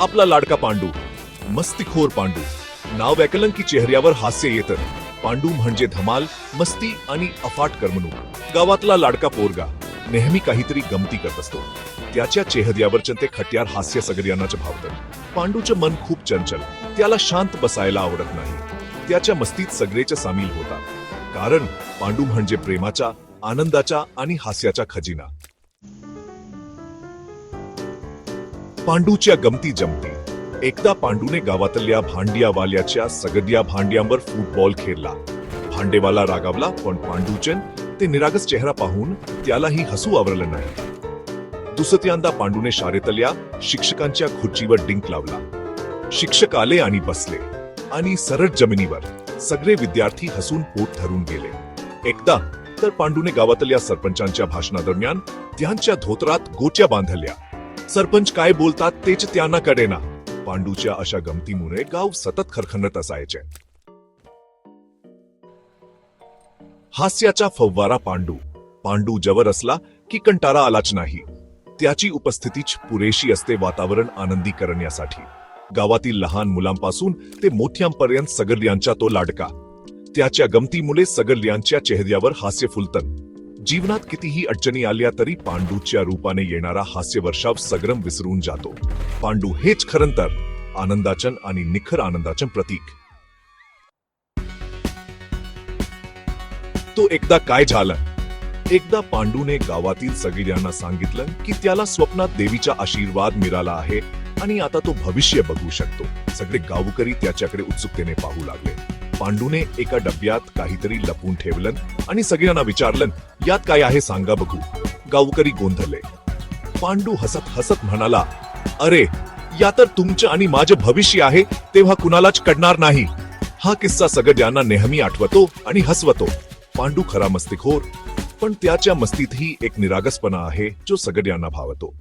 आपला लाडका पांडू. मस्तीखोर पांडू. नाव ऐकलं की चेहऱ्यावर हास्य येतं. पांडू म्हणजे धमाल मस्ती आणि अफाट करमणूक. गावातला लाडका पोरगा. नेहमी काहीतरी गमती करत असतो. त्याच्या चेहऱ्यावरचं ते खट्यार हास्य सगळ्यांनाच भावतं. पांडूचं मन खूप चंचल. त्याला शांत बसायला आवडत नाही. त्याच्या मस्तीत सगळेच सामील होतात. कारण पांडू म्हणजे प्रेमाचा आनंदाचा आणि हास्याचा खजिना. पांडूच्या गमती जमती. एकदा पांडूने गावातल्या भांडियावाल्याच्या सगद्या भांड्यांवर फुटबॉल खेळला. भांडेवाला रागावला पण पांडूचन ते निरागस चेहरा पाहून त्यालाही हसू आवरलं नाही. दुसऱ्यांदा पांडूने शाळेतल्या शिक्षकांच्या खुर्चीवर डिंक लावला. शिक्षक आले आणि बसले. आणि सरळ जमिनीवर सगळे विद्यार्थी हसून पोट धरून गेले. एकदा तर पांडूने गावातल्या सरपंचांच्या भाषणादरम्यान त्यांच्या धोतरात गोट्या बांधल्या. सरपंच काय बोलतात तेच त्यांना कळेना. पांडूच्या अशा गमतीमुळे गाव सतत खरखनत असायचे. हास्याचा फव्वारा पांडू. पांडू जवळ असला की कंटाळा आलाच नाही. त्याची उपस्थितीच पुरेशी असते वातावरण आनंदी करण्यासाठी. गावातील लहान मुलांपासून ते मोठ्यांपर्यंत सगळ्यांचा तो लाडका. त्याच्या गमतीमुळे सगळ्यांच्या चेहऱ्यावर हास्य फुलतं. जीवनात कितीही अडचणी आल्या तरी पांडूच्या रूपाने येणारा हास्य वर्षाव सगरम विसरून जातो. पांडू हेच खरं तर आनंदाचन आणि निखर आनंदाचन प्रतीक. तो एकदा काय झालं? एकदा पांडूने गावातील सगळ्यांना सांगितलं की त्याला स्वप्नात देवीचा आशीर्वाद मिळाला आहे आणि आता तो भविष्य बघू शकतो. सगळे गावकरी त्याच्याकडे उत्सुकतेने पाहू लागले. पांडूने एका डब्यात काहीतरी लपून ठेवलं आणि सगळ्यांना विचारलं यात काय आहे सांगा बघू. गावकरी गोंधळले. पांडू हसत हसत म्हणाला अरे या तर तुमचं आणि माझं भविष्य आहे तेव्हा कुणालाच कडणार नाही. हा किस्सा सगळ्यांना नेहमी आठवतो आणि हसवतो. पांडू खरा मस्तीखोर पण त्याच्या मस्तीतही एक निरागसपणा आहे जो सगळ्यांना भावतो.